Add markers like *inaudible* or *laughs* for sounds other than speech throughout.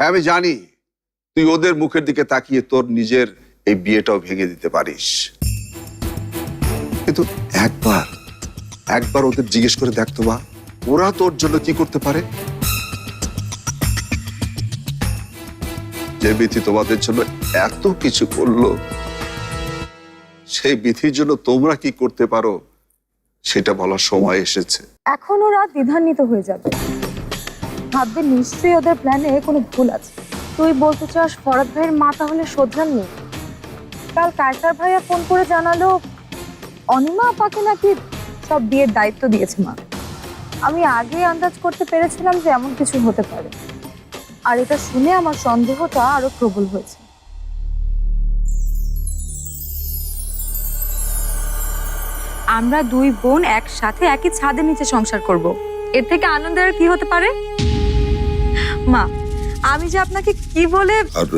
হ্যাঁ আমি জানি। তুই ওদের মুখের দিকে তাকিয়ে তোর নিজের এই বিয়েটাও ভেঙে দিতে পারিস। কিন্তু একবার একবার ওদের জিজ্ঞেস করে দেখতো মা, ওরা তোর জন্য কি করতে পারে? যে বিধি তোমাদের জন্য এত কিছু করল, সেই বিধির জন্য তোমরা কি করতে পারো, সেটা বলার সময় এসেছে। এখন ওরা দ্বিধান্বিত হয়ে যাবে। ভাববে নিশ্চয়ই ওদের প্ল্যানে কোনো ভুল আছে। তুই বলতে চাস ফরাদ ভাইয়ের মা তাহলে শোধরাননি কাল কায়সার ভাইয়া ফোন করে জানালো, অনিমা আপাকে নাকি সব বিয়ের দায়িত্ব দিয়েছে মা। আমি আগে আন্দাজ করতে পেরেছিলাম যে এমন কিছু হতে পারে। আর এটা শুনে আমার সন্দেহটা আরও প্রবল হয়েছে। আমরা দুই বোন একসাথে একই ছাদের নিচে সংসার করব। এর থেকে আনন্দের কি হতে পারে? মা আমি যে আপনাকে কি বলে আর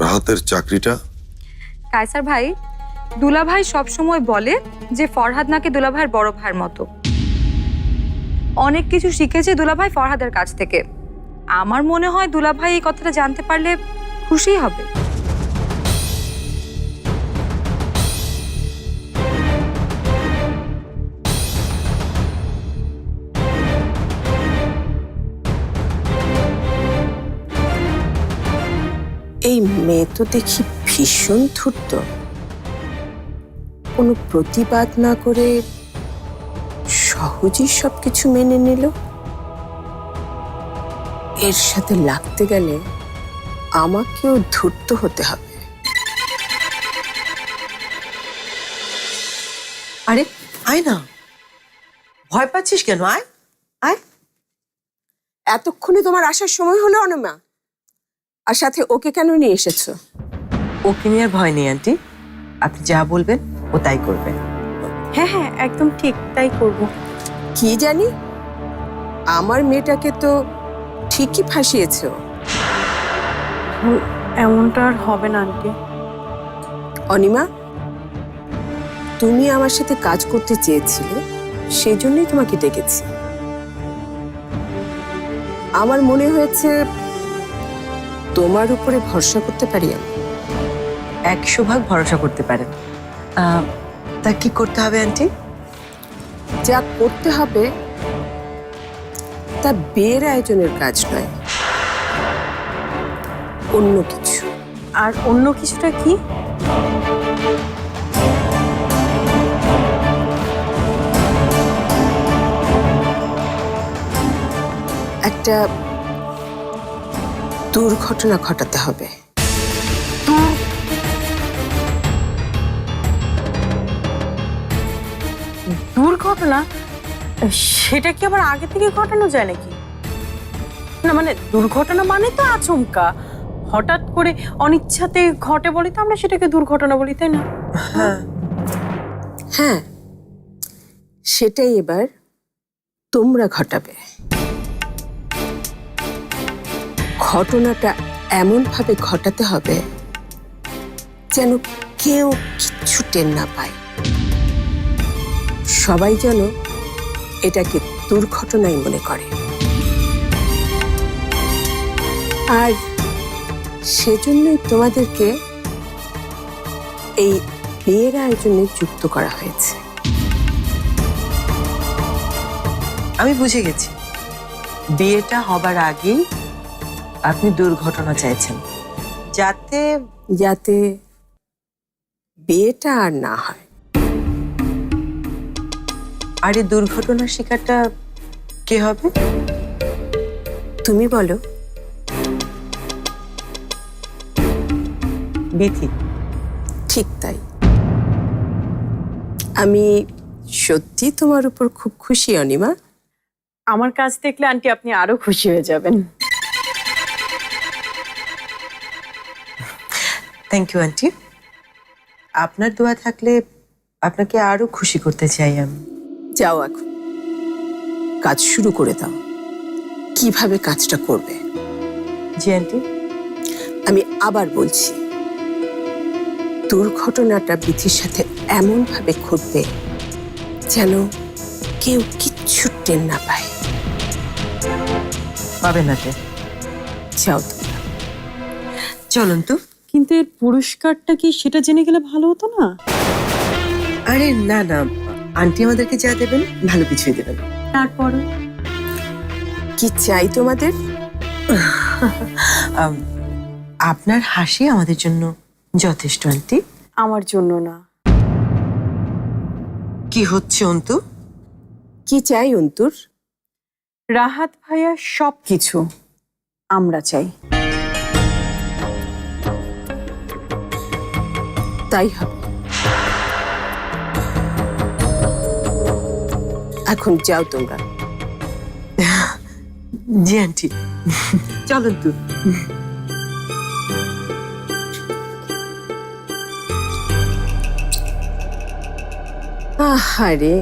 রাহাতের চাকরিটা? কায়সার ভাই দুলাভাই সবসময় বলে যে ফরহাদ নাকি দুলাভাইয়ের বড় ভাইয়ের মতো। অনেক কিছু শিখেছে দুলাভাই ফরহাদের কাছ থেকে। আমার মনে হয় দুলাভাই এই কথাটা জানতে পারলে খুশি হবে। এই মেয়ে তো দেখি ভীষণ ধূর্ত। কোনো প্রতিবাদ না করে সহজেই সবকিছু মেনে নিল। এর সাথে লাগতে গেলে আমাকেও ধূর্ত হতে হবে। আরে, আয় না। ভয় পাচ্ছিস কেন? আয় আয়। এতক্ষণে তোমার আসার সময় হলো অনমা আর সাথে ওকে কেন নিয়ে এসেছ? ওকে নিয়ে আর ভয় নেই আন্টি। আপনি যা বলবেন ও তাই করবে। হ্যাঁ হ্যাঁ একদম ঠিক তাই করব। কি জানি? আমার মেয়েটাকে তো ঠিকই ফাঁসিয়েছো এমনটা আর হবে না আন্টি। অনিমা তুমি আমার সাথে কাজ করতে চেয়েছিলে সেই জন্যই তোমাকে ডেকেছি। আমার মনে হয়েছে তোমার উপরে ভরসা করতে পারি আমি? একশো ভাগ ভরসা করতে পারেন। তা কি করতে হবে আন্টি? যা করতে হবে তা বিয়ের আয়োজনের কাজ নয়। অন্য কিছু। আর অন্য কিছুটা কি? একটা দুর্ঘটনা ঘটাতে হবে। দুর্ঘটনা? সেটা কি আবার আগে থেকে ঘটানো যায় নাকি? না মানে দুর্ঘটনা মানে তো আচমকা। হঠাৎ করে অনিচ্ছাতে ঘটে বলি তো আমরা সেটাকে দুর্ঘটনা বলি তাই না? হ্যাঁ। হ্যাঁ। সেটাই এবার তোমরা ঘটাবে। ঘটনাটা এমনভাবে ঘটাতে হবে যেন কেউ কিচ্ছু টের না পায়। সবাই যেন এটাকে দুর্ঘটনাই মনে করে। আর সেজন্যই তোমাদেরকে এই বিয়ের আয়োজনে যুক্ত করা হয়েছে। আমি বুঝে গেছি। বিয়েটা হবার আগেই আপনি দুর্ঘটনা চাইছেন। যাতে যাতে বিয়েটা আর না হয়। আর এই দুর্ঘটনার শিকারটা কে হবে? তুমি বলো। বিথি। ঠিক তাই। আমি সত্যি তোমার উপর খুব খুশি অনিমা। আমার কাজ দেখলে আন্টি আপনি আরও খুশি হয়ে যাবেন। থ্যাংক ইউ আন্টি আপনার দোয়া থাকলে আপনাকে আরও খুশি করতে চাই আমি। যাও এখন। কাজ শুরু করে দাও। কীভাবে কাজটা করবে? জি আন্টি আমি আবার বলছি দুর্ঘটনাটা বিধির সাথে এমনভাবে ঘটবে যেন কেউ কিচ্ছু টের না পায়। পাবে না যাও তোমরা। চলুন তো। কিন্তু এর পুরস্কারটা কি সেটা জেনে গেলে ভালো হতো না? আরে না না। আন্টি আমাদেরকে যা দেবেন ভালো কিছুই দেবেন। তারপর? কি চাই তোমাদের? আপনার হাসি আমাদের জন্য যথেষ্ট আন্টি। আমার জন্য না। কি হচ্ছে অন্তু? কি চাই অন্তুর? রাহাত ভাইয়া সব কিছু আমরা চাই। তাই হবে। এখন যাও তোমরা। জি আন্টি। চলুন তো। আহারে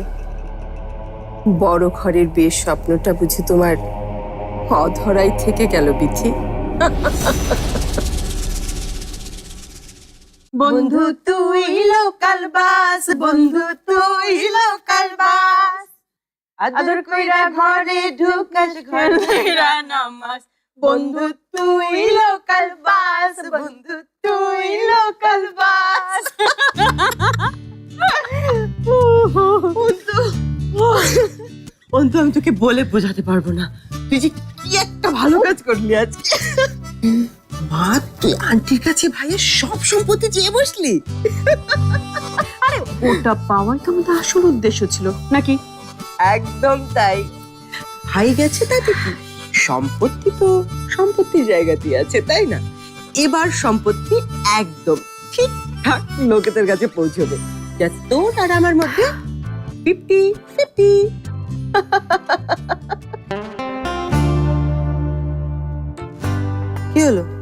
বড় ঘরের বেশ স্বপ্নটা বুঝি তোমার অধরাই থেকে গেল বিথি। *laughs* বন্ধু তুই লোকাল বাস, বন্ধু তুই লোকাল বাস। আদর কইরা ঘরে ঢুকাস, ঘর কইরা নামাস। বন্ধু তুই লোকাল বাস, বন্ধু তুই লোকাল বাস। অন্তু আমি তোকে বলে বোঝাতে পারব না। তুই যে কি একটা ভালো কাজ করলি আজকে। মা তুই আন্টির কাছে ভাইয়ের সব সম্পত্তি চেয়ে বসলি। আরে ওটা পাওয়াই তো আমাদের আসল উদ্দেশ্য ছিল নাকি? একদম তাই। ভাই গেছে তাতে কি সম্পত্তি তো সম্পত্তির জায়গাতেই আছে তাই না? এবার সম্পত্তি একদম ঠিকঠাক লোকেদের কাছে পৌঁছবে। যা তোর আর আমার মধ্যে ফিফটি ফিফটি *laughs* কি হলো?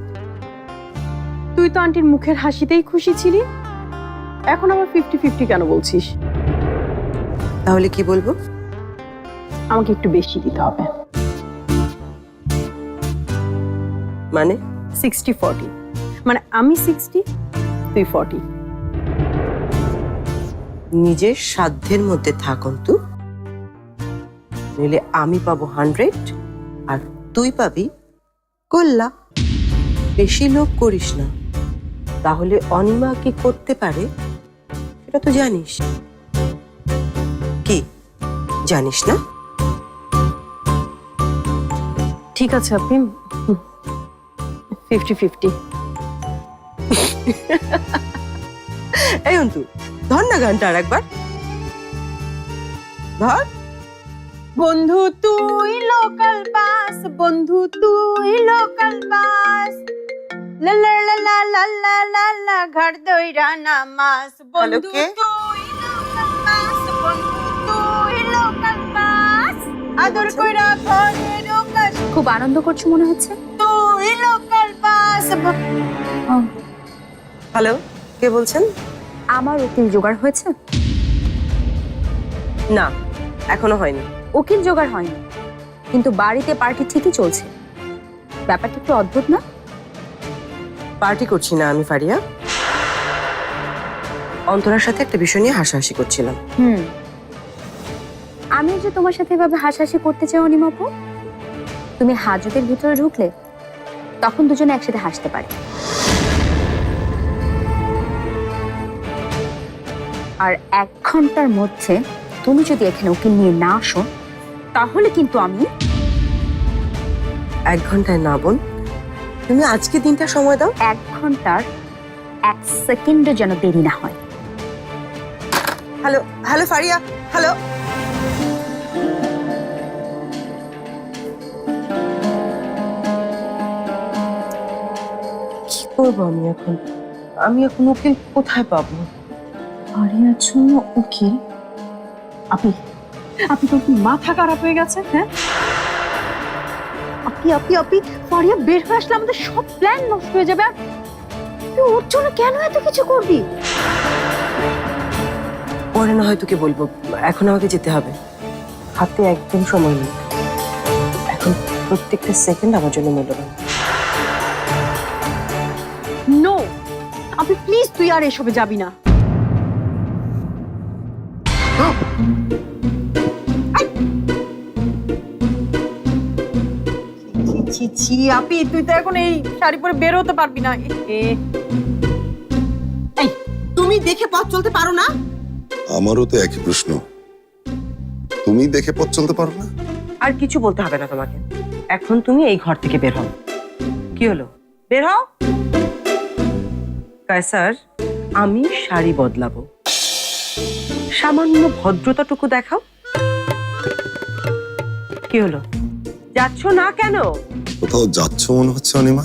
তুই তো আন্টির মুখের হাসিতেই খুশি ছিলি। এখন আবার ফিফটি ফিফটি কেন বলছিস? তাহলে কি বলব? আমাকে একটু বেশি দিতে হবে। মানে? সিক্সটি ফর্টি মানে আমি সিক্সটি তুই ফর্টি নিজের সাধ্যের মধ্যে থাকুন তু নইলে আমি পাবো হান্ড্রেড আর তুই পাবি কল্লা বেশি লোভ করিস না। তাহলে অনিমা কি করতে পারে? সেটা তো জানিস। কি? জানিস না? ঠিক আছে আপনি ফিফটি ফিফটি। এই অন্তু ধর না গানটা আর একবার ধর। বন্ধু তুই লোকাল বাস বন্ধু তুই লোকাল বাস আচ্ছা। খুব আনন্দ করছ মনে হচ্ছে? হ্যালো কে বলছেন? আমার উকিল জোগাড় হয়েছে? না এখনও হয়নি। উকিল জোগাড় হয়নি। কিন্তু বাড়িতে পার্টি ঠিকই চলছে। ব্যাপারটা একটু অদ্ভুত না? পার্টি করছি না আমি ফারিয়া। অন্তরার সাথে একটা বিষয় নিয়ে হাসাহাসি করছিলাম। হুম। আমি যে তোমার সাথে এভাবে হাসাহাসি করতে চাই অনিমাপু তুমি হাজতের ভিতরে ঢুকলে তখন দুজনে একসাথে হাসতে পারে। আর এক ঘণ্টার মধ্যে তুমি যদি এখানে ওকে নিয়ে না আসো তাহলে কিন্তু আমি এক ঘন্টায় না বোন তুমি আজকে দিনটা সময় দাও। এক ঘণ্টার এক সেকেন্ডও যেন দেরি না হয়। Hello hello Faria hello. কি করব আমি এখন? আমি এখন উকিল কোথায় পাবো? ফারিয়ার জন্য উকিল? আপনি আপনি তোর কি মাথা খারাপ হয়ে গেছে হ্যাঁ? আপি আপি আপি ফারিয়া বের হয়ে আসলে আমাদের সব প্ল্যান নষ্ট হয়ে যাবে। আর তুই ওর জন্য কেন এত কিছু করবি? পরে না হয় তোকে বলব এখন আমাকে যেতে হবে। হাতে একদম সময় নেই। এখন প্রত্যেকটা সেকেন্ড আমার জন্য মূল্যবান। নো আপনি প্লিজ তুই আর এসবে যাবি না। ছি আপি তুই তো এখন এই শাড়ি পরে বের হতে পারবি না। এ এই তুমি দেখে পথ চলতে পারো না? আমারও তো একই প্রশ্ন। তুমি দেখে পথ চলতে পারো না? আর কিছু বলতে হবে না তোমাকে। এখন তুমি এই ঘর থেকে বের হও। কি হলো? বের হও। কায়সার আমি শাড়ি বদলাবো। সামান্য ভদ্রতাটুকু দেখাও। কি হলো? যাচ্ছ না কেন? কোথাও যাচ্ছ মনে হচ্ছে অনিমা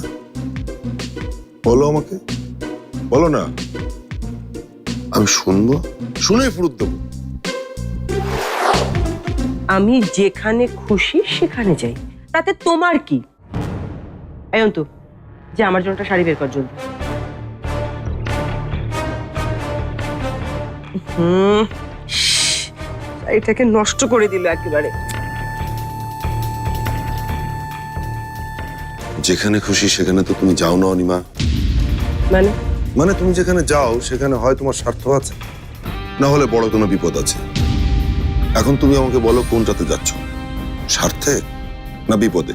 বলো আমাকে বলো না আমি শুনব শুনে ফুরুত দেবো আমি যেখানে খুশি সেখানে যাই তাতে তোমার কি অন্তু যে আমার জন্য শাড়ি বের কর জলদি হুম শাড়িটাকে নষ্ট করে দিল একেবারে যেখানে খুশি সেখানে তো তুমি যাও না অনিমা। মানে? মানে তুমি যেখানে যাও সেখানে হয় তোমার স্বার্থ আছে। না হলে বড় কোনো বিপদ আছে। এখন তুমি আমাকে বলো কোনটাতে যাচ্ছ? স্বার্থে না বিপদে?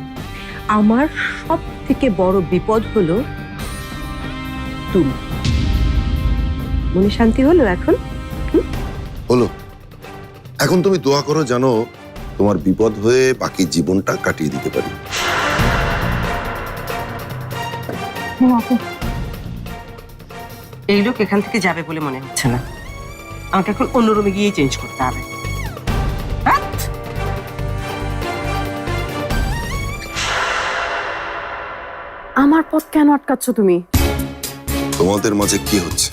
আমার সব থেকে বড় বিপদ হলো তুমি। মনে শান্তি হলো এখন? হলো। এখন তুমি দোয়া করো জানো তোমার বিপদ হয়ে বাকি জীবনটা কাটিয়ে দিতে পারি। এই লোক এখান থেকে যাবে বলে মনে হচ্ছে না। আমাকে এখন অন্য রুমে গিয়ে চেঞ্জ করতে হবে। আমার পথ কেন আটকাচ্ছ তুমি? তোমাদের মাঝে কি হচ্ছে?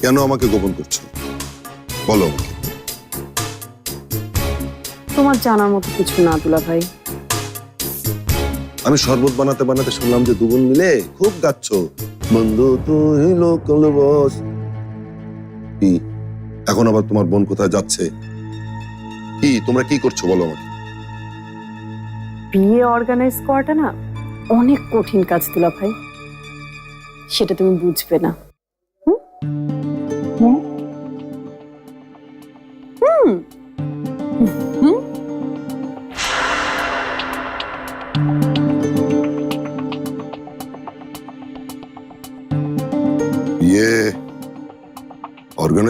কেন আমাকে গোপন করছ? বলো আমাকে। তোমার জানার মতো কিছু না দুলা ভাই আমি শরবত বানাতে বানাতে শুনলাম যে দুগুন মিলে খুব গাচ্ছ। বন্ধু, তুই লোকল বস। এখন আবার তোমার বোন কোথায় যাচ্ছে? কি, তোমরা কি করছ বলো আমাকে? বিয়ে অর্গানাইজ করাটা না অনেক কঠিন কাজ দিলা ভাই সেটা তুমি বুঝবে না।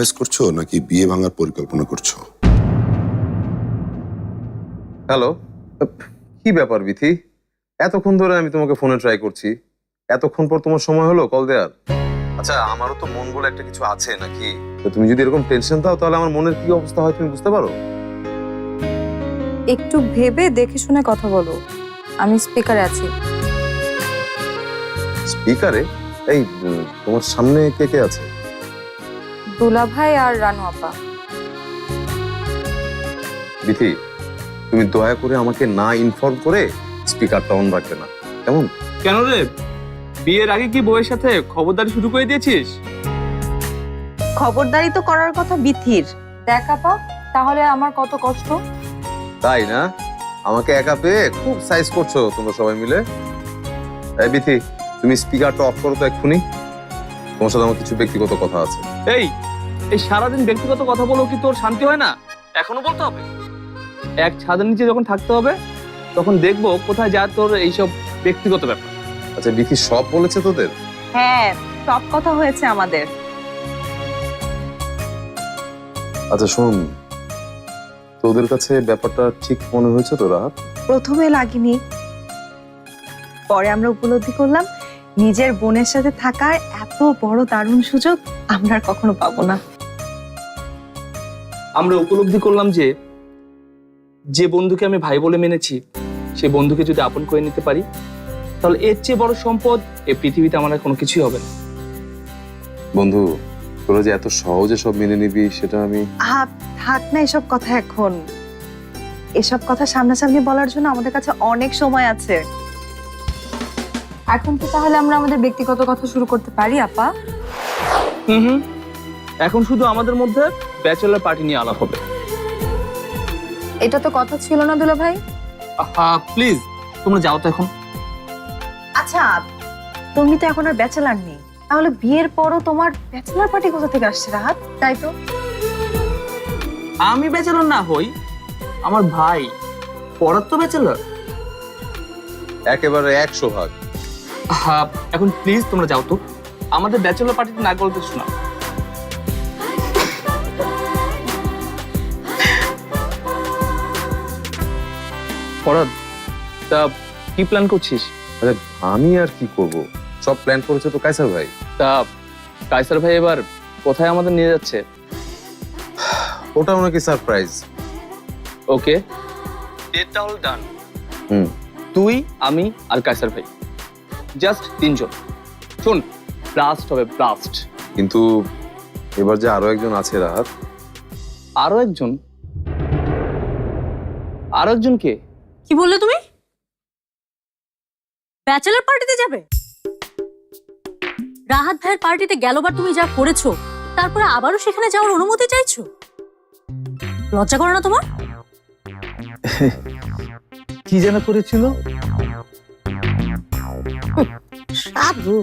অর্গানাইজ করছ নাকি বিয়ে ভাঙার পরিকল্পনা করছ? হ্যালো কি ব্যাপার বিথি? এতক্ষণ ধরে আমি তোমাকে ফোনে ট্রাই করছি। এতক্ষণ পর তোমার সময় হলো কল দেওয়ার। আচ্ছা আমারও তো মন বলে একটা কিছু আছে নাকি? তো তুমি যদি এরকম টেনশন দাও তাহলে আমার মনের কি অবস্থা হয় তুমি বুঝতে পারো? একটু ভেবে দেখে শুনে কথা বলো। আমি স্পিকারে আছি। স্পিকারে এই তোমার সামনে কে কে আছে? দুলাভাই আর রানু আপা। বিথি তুমি দয়া করে আমাকে না ইনফর্ম করে স্পিকারটা অন রাখবে না। কেমন? কেন রে? বিয়ের আগে কি বউয়ের সাথে খবরদারি শুরু করে দিয়েছিস? খবরদারি তো করার কথা বিথির। দেখ আপা তাহলে আমার কত কষ্ট? তাই না? আমাকে একা পেয়ে খুব সাইজ করছ তোমরা সবাই মিলে। এই বিথি তুমি স্পিকারটা অফ করো তো এক্ষুনি। তোমার সাথে আমার কিছু ব্যক্তিগত কথা আছে। এই এই সারাদিন ব্যক্তিগত কথা বলেও কি তোর শান্তি হয় না? এখনও বলতে হবে? এক ছাদের নিচে যখন থাকতে হবে তখন দেখব কোথায় যা তোর এইসব ব্যক্তিগত ব্যাপার। আচ্ছা বিথি সব বলেছে তোদের? হ্যাঁ সব কথা হয়েছে আমাদের। আচ্ছা শোন তোদের কাছে ব্যাপারটা ঠিক মনে হয়েছে তো রাহাত? প্রথমে লাগেনি। পরে আমরা উপলব্ধি করলাম নিজের বোনের সাথে থাকার এত বড় দারুণ সুযোগ আমরা আর কখনো পাবো না। আমরা উপলব্ধি করলাম যে যে বন্ধুকে আমি ভাই বলে মেনেছি সে বন্ধুকে যদি আপন করে নিতে পারি তাহলে এর চেয়ে বড় সম্পদ এই পৃথিবীতে আমার আর কোনো কিছুই হবে না। বন্ধু তোরা যে এত সহজে সব মেনে নিবি সেটা আমি আহ থাক না এসব কথা এখন। এসব কথা সামনাসামনি বলার জন্য আমাদের কাছে অনেক সময় আছে। এখন কি তাহলে আমরা আমাদের ব্যক্তিগত কথা শুরু করতে পারি আপা? হুম হুম। এখন শুধু আমাদের মধ্যে ব্যাচেলার পার্টি নিয়ে আলাপ হবে। এটা তো কথা ছিল না দুলা ভাই। প্লিজ তোমরা যাও তো এখন। আচ্ছা তুমি তো এখন আর ব্যাচেলার নেই। তাহলে বিয়ের পরও তোমার ব্যাচেলার পার্টি কোথা থেকে আসছে রাহাত? তাই তো? আমি ব্যাচেলর না হই আমার ভাই পড়ার তো ব্যাচেলর। একেবারে একশো ভাগ এখন প্লিজ তোমরা যাও তো। আমাদের ব্যাচেলর পার্টিতে না গল্প শোনা ফরাদ তা কি প্ল্যান করছিস? আরে আমি আর কি করব? সব প্ল্যান করেছে তো কাইসার ভাই। তা কাইসার ভাই এবার কোথায় আমাদের নিয়ে যাচ্ছে? ওটাও নাকি সারপ্রাইজ ওকে ডেটটা হল ডান হুম। তুই আমি আর কাইসার ভাই। জাস্ট তিনজন। শোন ব্লাস্ট হবে ব্লাস্ট কিন্তু এবার যে আরও একজন আছে রাহাত। আরও একজন? আরও একজন কে? কি বললে তুমি? ব্যাচেলার পার্টিতে যাবে? রাহাত ভাইয়ের পার্টিতে গেলবার তুমি যা করেছ তারপরে আবারও সেখানে যাওয়ার অনুমতি চাইছো? লজ্জা করে না তোমার? কি যেন করেছিল? সাধু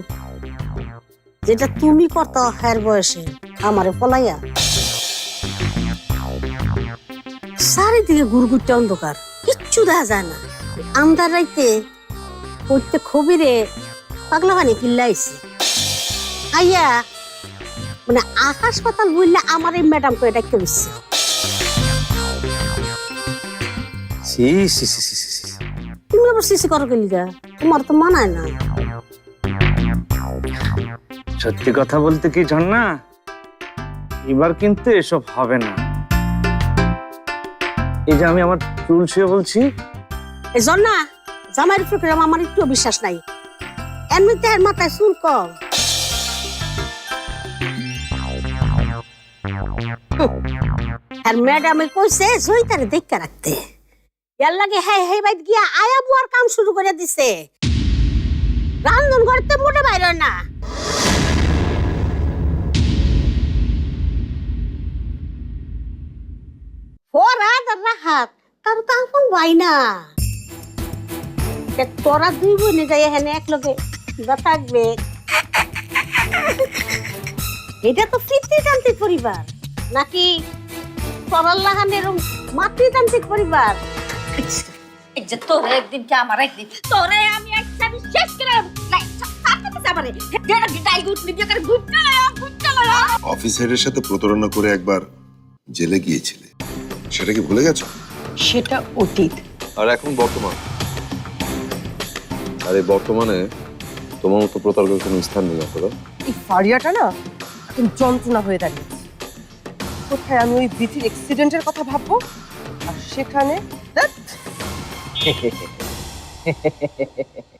যেটা তুমি কত হের বয়সে আমারে পলাইয়া চারিদিকে গুড়গুড়টা অন্ধকার কিচ্ছু দেখা যায় না। আন্দার রাইতে প্রত্যেক খবিরে পাগলা পানি কিল্লাইছে। আইয়া মানে আকাশ পাতাল বললে আমার এই ম্যাডামকে এটা কেউ সি সি সি সি সি, সি। তুমি আবার সিসি করো গেলিগা তোমার তো মানায় না। সত্যি কথা বলতে কি ঝর্ণা? এবার কিন্তু এসব হবে না। এই যে আমি আমার চুল শুয়ে বলছি। এই জন্না জামাইয়ের প্রোগ্রাম আমার একটু বিশ্বাস নাই। এমনিতে এর মাথায় চুল কম। আর ম্যাডামে কইছে, জয়িতারে দেখতে রাখতে। ইয়ার লাগে হ্যাঁ হ্যাঁ বাইত গিয়া আয়া বুয়ার কাম শুরু করে দিছে। রান্ধন করতে মোটে বাইর না। রাহাত তার তো আপন ভাই না। তোরা দুই বোনে যাই এখানে এক লগে কিবা থাকবে। এটা তো পিতৃতান্ত্রিক পরিবার নাকি তরাল্লাহানের মাতৃতান্ত্রিক পরিবার? যে তোরে একদিন কি আমার একদিন? তোরে আমি একটা শেষ করে নাই অফিসারের সাথে প্রতারণা করে একবার জেলে গিয়েছিলে। সেটা কি ভুলে গেছো? সেটা অতীত। আর এখন বর্তমান। আর এই বর্তমানে তোমার মতো প্রতারকের কোনো স্থান নেই আসলে। এই ফারিয়াটা না এখন যন্ত্রণা হয়ে দাঁড়িয়েছে। কোথায় আমি ওই বিথির এক্সিডেন্টের কথা ভাববো? আর সেখানে। *laughs*